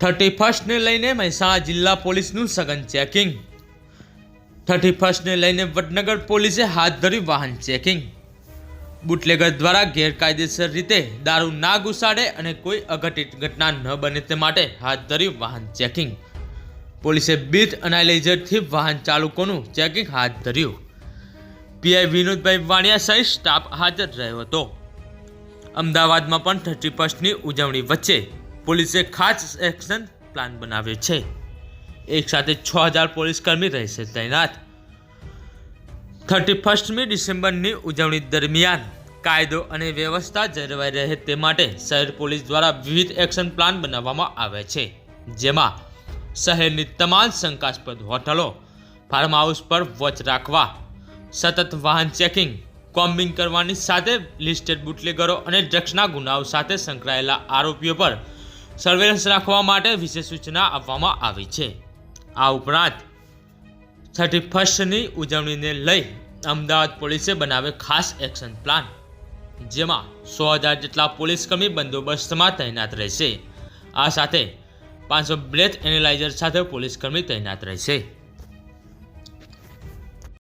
Thirty ફર્સ્ટને લઈને મહેસાણા જિલ્લા પોલીસનું સઘન ચેકિંગ. થર્ટી ફર્સ્ટને લઈને વડનગર પોલીસે હાથ ધર્યું વાહન ચેકિંગ. બુટલેગર દ્વારા ગેરકાયદેસર રીતે દારૂ ના ઘુસાડે અને કોઈ અઘટિત ઘટના ન બને તે માટે હાથ ધર્યું વાહન ચેકિંગ. પોલીસે બીટ એનાલાઇઝરથી વાહન ચાલકોનું ચેકિંગ હાથ ધર્યું. પીઆઈ વિનોદભાઈ વાણિયા સહિત સ્ટાફ હાજર રહ્યો હતો. અમદાવાદમાં પણ થર્ટી ફર્સ્ટની ઉજવણી વચ્ચે પોલીસે ખાસ એક્શન પ્લાન બનાવ્યો છે. એક સાથે છ હજાર પોલીસ કર્મી રહેશે તૈનાત. થર્ટી ફર્સ્ટમી ડિસેમ્બરની ઉજવણી દરમિયાન કાયદો અને વ્યવસ્થા જળવાઈ રહે તે માટે શહેર પોલીસ દ્વારા વિવિધ એક્શન પ્લાન બનાવવામાં આવે છે. જેમાં શહેરની તમામ શંકાસ્પદ હોટલો ફાર્મ હાઉસ પર વોચ રાખવા, સતત વાહન ચેકિંગ, કોમ્બિંગ કરવાની સાથે લિસ્ટેડ બુટલેગરો અને ડ્રગ્સના ગુનાઓ સાથે સંકળાયેલા આરોપીઓ પર સર્વેલન્સ રાખવા માટે વિશેષ સૂચના આપવામાં આવી છે. આ ઉપરાંત, થર્ટી ફર્સ્ટની ઉજવણીને લઈ અમદાવાદ પોલીસે બનાવે ખાસ એક્શન પ્લાન, જેમાં સો હજાર જેટલા પોલીસકર્મી બંદોબસ્તમાં તૈનાત રહેશે. આ સાથે પાંચસો બ્લેથ એનાલાઇઝર સાથે પોલીસકર્મી તૈનાત રહેશે.